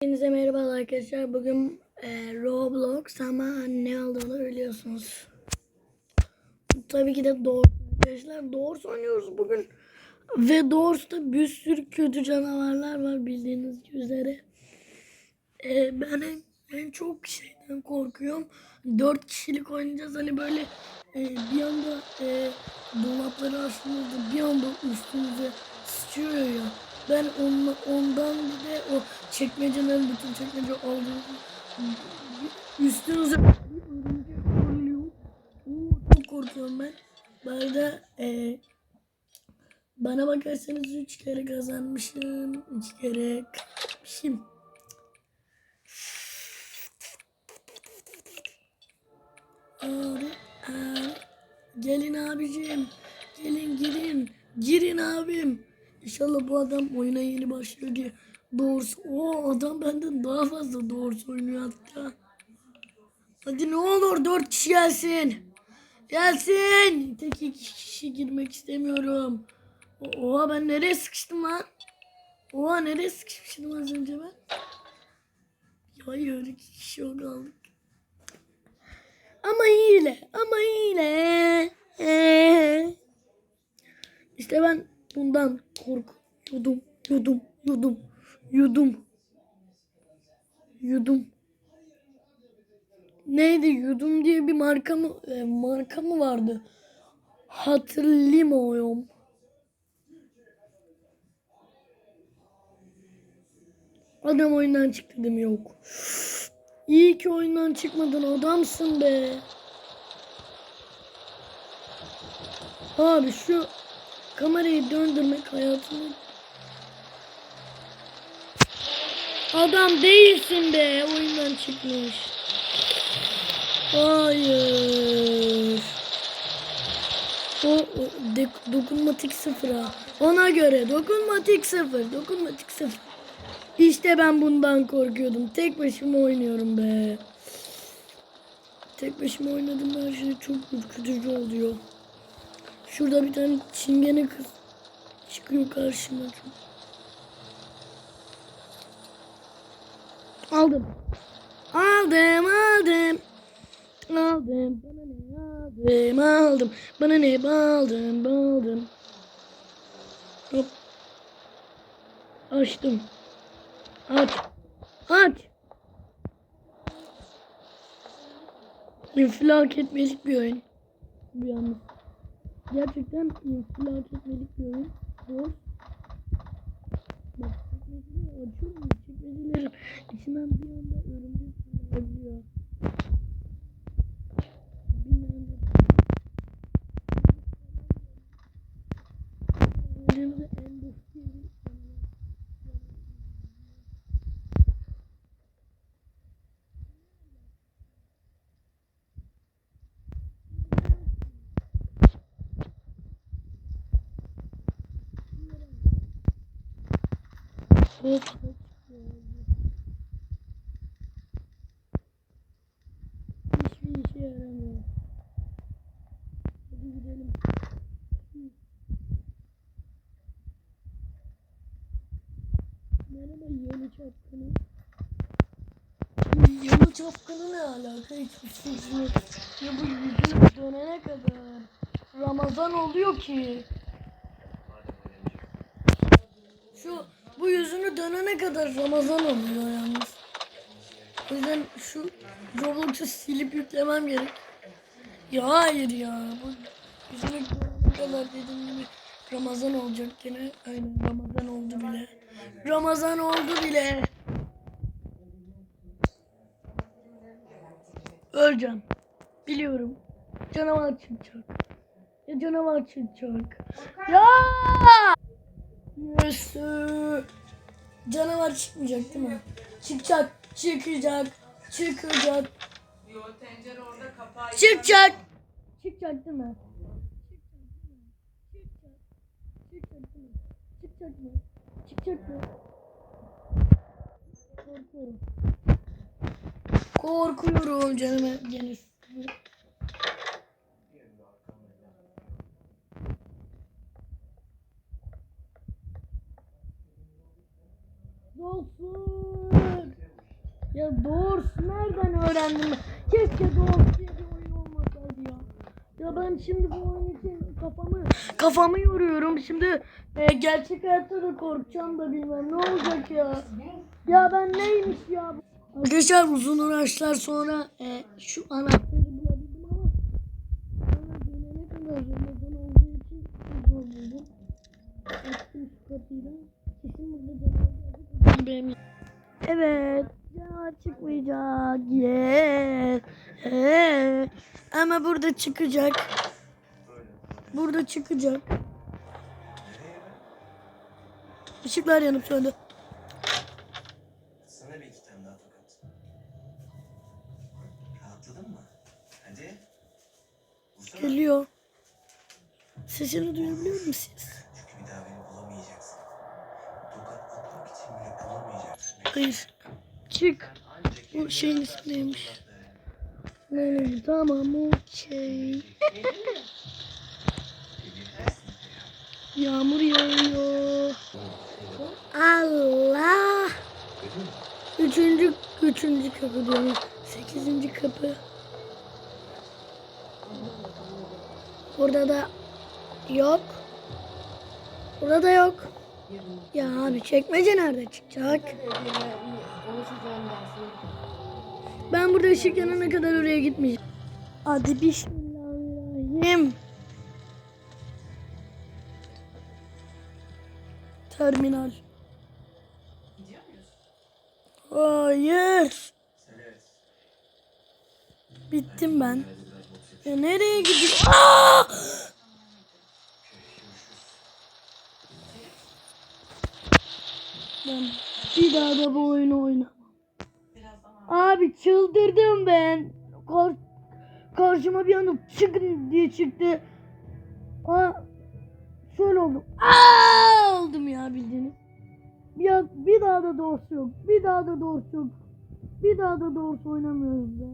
Hepinize merhaba arkadaşlar. Bugün e, Roblox ama ne olduğunu biliyorsunuz. Tabii ki de Doğru arkadaşlar. Doğru oynuyoruz bugün. Ve Doğru'da bir sürü kötü canavarlar var bildiğiniz üzere. E, ben en, en çok şeyden korkuyorum. Dört kişilik oynayacağız. Hani böyle e, bir anda e, dolapları açtığınızda bir anda üstünüze sıçıyor ya. Ben onla, ondan bir de o çekmecelerin bütün çekmece aldığınız üstünüze bir örümcek fırlıyor. Çok korkuyorum ben. Bu arada e, bana bakarsanız üç kere kazanmışım. üç kere kaybetmişim. Abi, abi. Gelin abicim. Gelin girin. Girin abim. İnşallah bu adam oyuna yeni başlıyor diye. Doğrusu o adam benden daha fazla doğrusu oynuyor hatta. Hadi ne olur dört kişi gelsin. Gelsin. Tek iki kişi girmek istemiyorum. Oha ben nereye sıkıştım lan? Oha nereye sıkışmıştım az önce ben? Hayır iki kişi o kaldık. Ama hile. Ama hile. Ee. Ben bundan korkuyordum. Yudum. Yudum. Yudum. Yudum. Neydi? Yudum diye bir marka mı e, marka mı vardı? Hatırlamıyorum. Adam oyundan çıktı değil mi? Yok. İyi ki oyundan çıkmadın adamsın be. Abi şu kamerayı döndürmek hayatımı... Adam değilsin be oyundan çıkmış. Hayır. O, o de- dokunmatik sıfıra. Ona göre dokunmatik sıfır. Dokunmatik sıfır. İşte ben bundan korkuyordum. Tek başıma oynuyorum be. Tek başıma oynadım her şey çok ürkütücü oluyor. Şurada bir tane çingene kız çıkıyor karşıma. Aldım. Aldım aldım. Aldım. Bana ne aldım aldım. Bana ne aldım aldım. Hop. Açtım. Aç. Aç. İnfilak etmelik bir oyun. Bu yalnız. Gerçekten infilak etmelik bir oyun. Doğru. Bak çekmeceleri açıyorum. Çekmecelerin içinden bir anda örümcek fırlayabiliyor. Bilmem ne. Elimde en basit yeri Hop. Hiçbir işe yaramıyor. Hadi gidelim. Merhaba yalı çapkını. Yalı çapkını ne alaka hiçbir fikrim yok. Ya bu yüzü dönene kadar Ramazan oluyor ki. Şu bu yüzünü dönene kadar Ramazan oluyor yalnız. O yüzden şu Roblox'u silip yüklemem gerek. Ya hayır ya. Bu yüzünü dönene kadar dediğim gibi Ramazan olacak gene. Aynen Ramazan oldu bile. Ramazan oldu bile. Öleceğim. Biliyorum. Canavar çıkacak. Ya canavar çıkacak. Ya! Nasıl? Canavar çıkmayacak değil mi? Çıkacak, çıkacak, çıkacak, çıkacak. Çıkacak değil mi? Çıkacak mı? Çıkacak mı? Korkuyorum. Korkuyorum canım gene. Doğrusu nereden öğrendim ben? Keşke doğrusu diye bir oyun olmasaydı ya. Ya ben şimdi bu oyun için kafamı kafamı yoruyorum. Şimdi e, gerçek hayatta da korkacağım da bilmem ne olacak ya. Ya ben neymiş ya? bu? Arkadaşlar uzun uğraşlar sonra e, şu anahtarı bulabildim ama bana dönene kadar Ramazan olduğu için zor buldum. Açtım şu kapıyı da. Kesin burada canavar Evet. Canavar çıkmayacak. Yes. Evet. Ama burada çıkacak. Burada çıkacak. Işıklar yanıp söndü. Sana bir iki tane daha tokat. Rahatladın mı? Hadi. Vursana. Geliyor. Sesini duyabiliyor musunuz? Çünkü bir daha beni bulamayacaksın. Tokat atmak için bile bulamayacaksın. Hayır. Çık. Bu şeyin ismi neymiş? Neymiş? Tamam okey. Yağmur yağıyor. Allah. Üçüncü, üçüncü kapı diyorum. Sekizinci kapı. Burada da yok. Burada da yok. Ya abi çekmece nerede çıkacak? Ben burada ışık yanana kadar oraya gitmeyeceğim. Hadi bismillahirrahmanirrahim. Terminal. Hayır. Bittim ben. Ya nereye gidiyor? Aa! Ben bir daha da bu oyunu daha. Abi çıldırdım ben. Kar karşıma bir anda çıkın diye çıktı. Aa, şöyle oldum. Aa oldum ya bildiğiniz. Ya bir daha da doğrusu yok. Bir daha da doğrusu yok. Bir daha da doğrusu oynamıyoruz be.